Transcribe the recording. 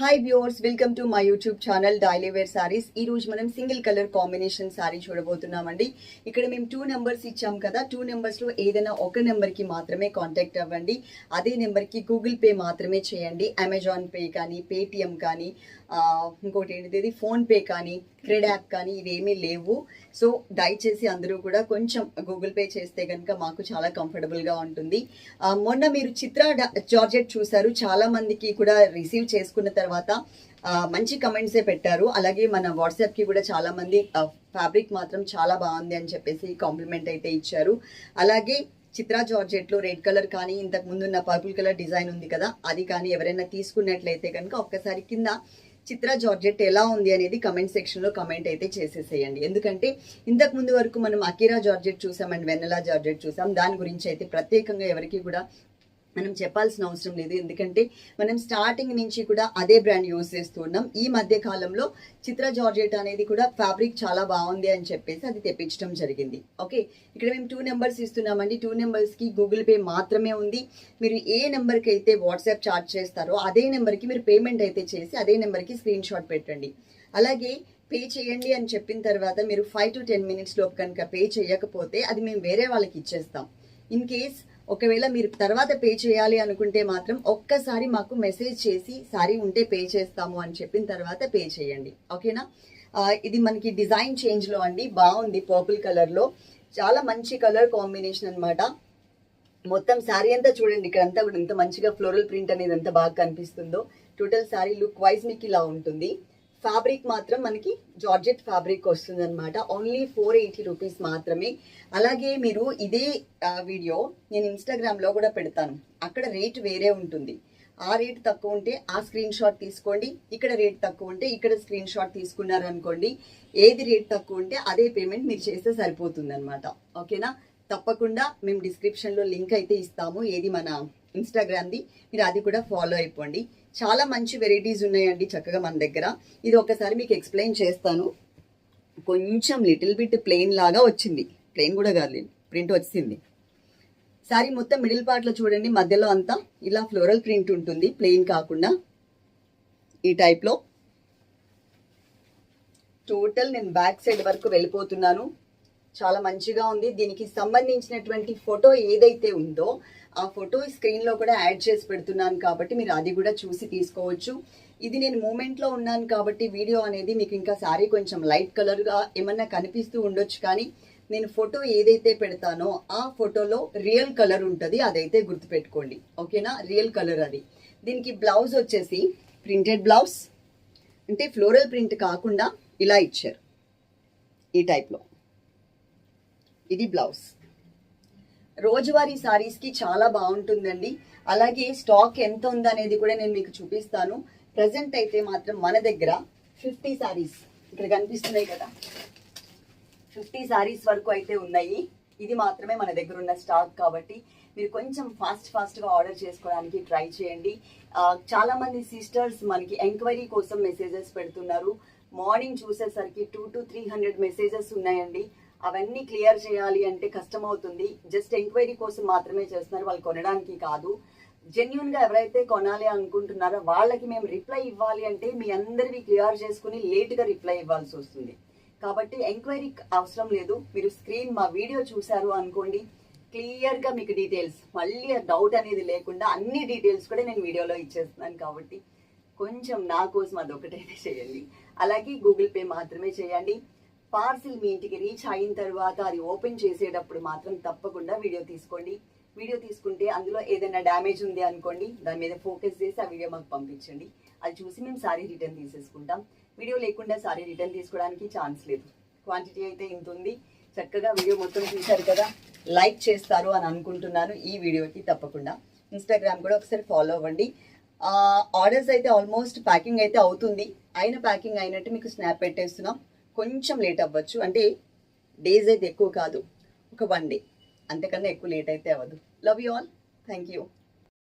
Hi viewers welcome to my YouTube channel daily wear saris ఈ రోజు మనం single colour combination sari చూడబోతున్నామండి. ఇక్కడ మేము టూ నెంబర్స్ ఇచ్చాం కదా. టూ నెంబర్స్లో ఏదైనా ఒక నెంబర్కి మాత్రమే కాంటాక్ట్ అవ్వండి. అదే నెంబర్కి గూగుల్ పే మాత్రమే చేయండి. అమెజాన్ పే కానీ పేటిఎం కానీ ఇంకోటి ఏంటిది? ఫోన్పే కానీ క్రెడ్ యాప్ కానీ ఇవేమీ లేవు. సో దయచేసి అందరూ కూడా కొంచెం గూగుల్ పే చేస్తే కనుక మాకు చాలా కంఫర్టబుల్గా ఉంటుంది. మొన్న మీరు చిత్ర జార్జెట్ చూసారు. చాలామందికి కూడా రిసీవ్ చేసుకున్న తర్వాత తర్వాత మంచి కమెంట్సే పెట్టారు. అలాగే మన వాట్సాప్కి కూడా చాలామంది ఫ్యాబ్రిక్ మాత్రం చాలా బాగుంది అని చెప్పేసి కాంప్లిమెంట్ అయితే ఇచ్చారు. అలాగే చిత్రా జార్జెట్లో రెడ్ కలర్ కానీ ఇంతకు ముందు ఉన్న పర్పుల్ కలర్ డిజైన్ ఉంది కదా అది కానీ ఎవరైనా తీసుకున్నట్లయితే కనుక ఒక్కసారి కింద చిత్ర జార్జెట్ ఎలా ఉంది అనేది కమెంట్ సెక్షన్లో కమెంట్ అయితే చేసేసేయండి. ఎందుకంటే ఇంతకు ముందు వరకు మనం అకీరా జార్జెట్ చూసాం అండ్ వెన్నెలా జార్జెట్ చూసాం. దాని గురించి అయితే ప్రత్యేకంగా ఎవరికి కూడా మనం చెప్పాల్సిన అవసరం లేదు. ఎందుకంటే మనం స్టార్టింగ్ నుంచి కూడా అదే బ్రాండ్ యూజ్ చేస్తూ ఉన్నాం ఈ మధ్య కాలంలో చిత్ర జార్జెట్ అనేది కూడా ఫ్యాబ్రిక్ చాలా బాగుంది అని చెప్పేసి అది తెప్పించడం జరిగింది. ఓకే ఇక్కడ మేము టూ నెంబర్స్ ఇస్తున్నామండి. టూ నెంబర్స్కి గూగుల్ పే మాత్రమే ఉంది. మీరు ఏ నెంబర్కి అయితే వాట్సాప్ చార్జ్ చేస్తారో అదే నెంబర్కి మీరు పేమెంట్ అయితే చేసి అదే నెంబర్కి స్క్రీన్ షాట్ పెట్టండి. అలాగే పే చేయండి అని చెప్పిన తర్వాత మీరు ఫైవ్ టు టెన్ మినిట్స్ లోపు కనుక పే చేయకపోతే అది మేము వేరే వాళ్ళకి ఇచ్చేస్తాం. ఇన్ కేస్ ఒకవేళ మీరు తర్వాత పే చేయాలి అనుకుంటే మాత్రం ఒక్కసారి మాకు మెసేజ్ చేసి సారీ ఉంటే పే చేస్తాము అని చెప్పిన తర్వాత పే చేయండి. ఓకేనా? ఇది మనకి డిజైన్ చేంజ్లో అండి. బాగుంది పర్పుల్ కలర్లో. చాలా మంచి కలర్ కాంబినేషన్ అన్నమాట. మొత్తం శారీ అంతా చూడండి. ఇక్కడ అంతా కూడా ఎంత మంచిగా ఫ్లోరల్ ప్రింట్ అనేది ఎంత బాగా కనిపిస్తుందో. టోటల్ శారీ లుక్ వైజ్ మీకు ఇలా ఉంటుంది. ఫ్యాబ్రిక్ మాత్రం మనకి జార్జెట్ ఫ్యాబ్రిక్ వస్తుంది అనమాట ఓన్లీ ఫోర్ ఎయిటీ రూపీస్ మాత్రమే. అలాగే మీరు ఇదే వీడియో నేను ఇన్స్టాగ్రామ్లో కూడా పెడతాను. అక్కడ రేట్ వేరే ఉంటుంది. ఆ రేట్ తక్కువ ఉంటే ఆ స్క్రీన్ షాట్ తీసుకోండి. ఇక్కడ రేట్ తక్కువ ఉంటే ఇక్కడ స్క్రీన్ షాట్ తీసుకున్నారు అనుకోండి ఏది రేట్ తక్కువ ఉంటే అదే పేమెంట్ మీరు చేస్తే సరిపోతుంది అనమాట ఓకేనా తప్పకుండా మేము డిస్క్రిప్షన్లో లింక్ అయితే ఇస్తాము. ఏది మన ఇన్స్టాగ్రామ్ది మీరు అది కూడా ఫాలో అయిపోండి. చాలా మంచి వెరైటీస్ ఉన్నాయండి చక్కగా మన దగ్గర. ఇది ఒకసారి మీకు ఎక్స్ప్లెయిన్ చేస్తాను. కొంచెం లిటిల్ బిట్ ప్లెయిన్ లాగా వచ్చింది. ప్లెయిన్ కూడా కాదు ప్రింట్ వచ్చింది. సారీ మొత్తం మిడిల్ పార్ట్లో చూడండి మధ్యలో అంతా ఇలా ఫ్లోరల్ ప్రింట్ ఉంటుంది ప్లెయిన్ కాకుండా. ఈ టైప్లో. టోటల్ నేను బ్యాక్ సైడ్ వరకు వెళ్ళిపోతున్నాను. చాలా మంచిగా ఉంది. దీనికి సంబంధించినటువంటి ఫోటో ఏదైతే ఉందో ఆ ఫోటో స్క్రీన్లో కూడా యాడ్ చేసి పెడుతున్నాను కాబట్టి మీరు అది కూడా చూసి తీసుకోవచ్చు. ఇది నేను మూమెంట్లో ఉన్నాను కాబట్టి వీడియో అనేది మీకు ఇంకా సారీ కొంచెం లైట్ కలర్గా ఏమన్నా కనిపిస్తూ ఉండొచ్చు కానీ నేను ఫోటో ఏదైతే పెడతానో ఆ ఫోటోలో రియల్ కలర్ ఉంటుంది. అదైతే గుర్తుపెట్టుకోండి. ఓకేనా? రియల్ కలర్ అది. దీనికి బ్లౌజ్ వచ్చేసి ప్రింటెడ్ బ్లౌజ్. అంటే ఫ్లోరల్ ప్రింట్ కాకుండా ఇలా ఇచ్చారు. ఈ టైప్లో. ఇది బ్లౌజ్. రోజువారీ శారీస్కి చాలా బాగుంటుందండి. అలాగే స్టాక్ ఎంత ఉందనేది కూడా నేను మీకు చూపిస్తాను. ప్రజెంట్ అయితే మాత్రం మన దగ్గర ఫిఫ్టీ శారీస్ ఇక్కడ కనిపిస్తున్నాయి కదా. ఫిఫ్టీ శారీస్ వరకు అయితే ఉన్నాయి. ఇది మాత్రమే మన దగ్గర ఉన్న స్టాక్ కాబట్టి మీరు కొంచెం ఫాస్ట్ ఫాస్ట్గా ఆర్డర్ చేసుకోవడానికి ట్రై చేయండి. చాలామంది సిస్టర్స్ మనకి ఎంక్వైరీ కోసం మెసేజెస్ పెడుతున్నారు. మార్నింగ్ చూసేసరికి two to three hundred messages ఉన్నాయండి. అవన్నీ క్లియర్ చేయాలి అంటే కష్టం అవుతుంది జస్ట్ ఎంక్వైరీ కోసం మాత్రమే చేస్తున్నారు వాళ్ళు కొనడానికి కాదు. జెన్యున్గా ఎవరైతే కొనాలి అనుకుంటున్నారో వాళ్ళకి మేము రిప్లై ఇవ్వాలి అంటే మీ అందరివి క్లియర్ చేసుకుని లేట్గా రిప్లై ఇవ్వాల్సి వస్తుంది. కాబట్టి ఎంక్వైరీ అవసరం లేదు. మీరు స్క్రీన్ మా వీడియో చూశారు అనుకోండి క్లియర్గా మీకు డీటెయిల్స్ మళ్ళీ డౌట్ అనేది లేకుండా అన్ని డీటెయిల్స్ కూడా నేను వీడియోలో ఇచ్చేస్తున్నాను కాబట్టి కొంచెం నా కోసం అదొకటైతే చేయండి. అలాగే గూగుల్ పే మాత్రమే చేయండి. పార్సిల్ మీ ఇంటికి రీచ్ అయిన తర్వాత అది ఓపెన్ చేసేటప్పుడు మాత్రం తప్పకుండా వీడియో తీసుకోండి. వీడియో తీసుకుంటే అందులో ఏదైనా డ్యామేజ్ ఉంది అనుకోండి దాని మీద ఫోకస్ చేసి ఆ వీడియో మాకు పంపించండి. అది చూసి మేము సారీ రిటర్న్ తీసేసుకుంటాం. వీడియో లేకుండా సారీ రిటర్న్ తీసుకోవడానికి ఛాన్స్ లేదు. క్వాంటిటీ అయితే ఇంత ఉంది. చక్కగా వీడియో మొత్తం చూశారు కదా లైక్ చేస్తారు అని అనుకుంటున్నాను ఈ వీడియోకి తప్పకుండా. ఇన్స్టాగ్రామ్ కూడా ఒకసారి ఫాలో అవ్వండి. ఆర్డర్స్ అయితే ఆల్మోస్ట్ ప్యాకింగ్ అయితే అవుతుంది. అయిన ప్యాకింగ్ అయినట్టు మీకు స్నాప్ పెట్టేస్తున్నాం. కొంచెం లేట్ అవ్వచ్చు. అంటే డేస్ అయితే ఎక్కువ కాదు. ఒక వన్ డే అంతకన్నా ఎక్కువ లేట్ అయితే అవ్వదు. Love you all thank you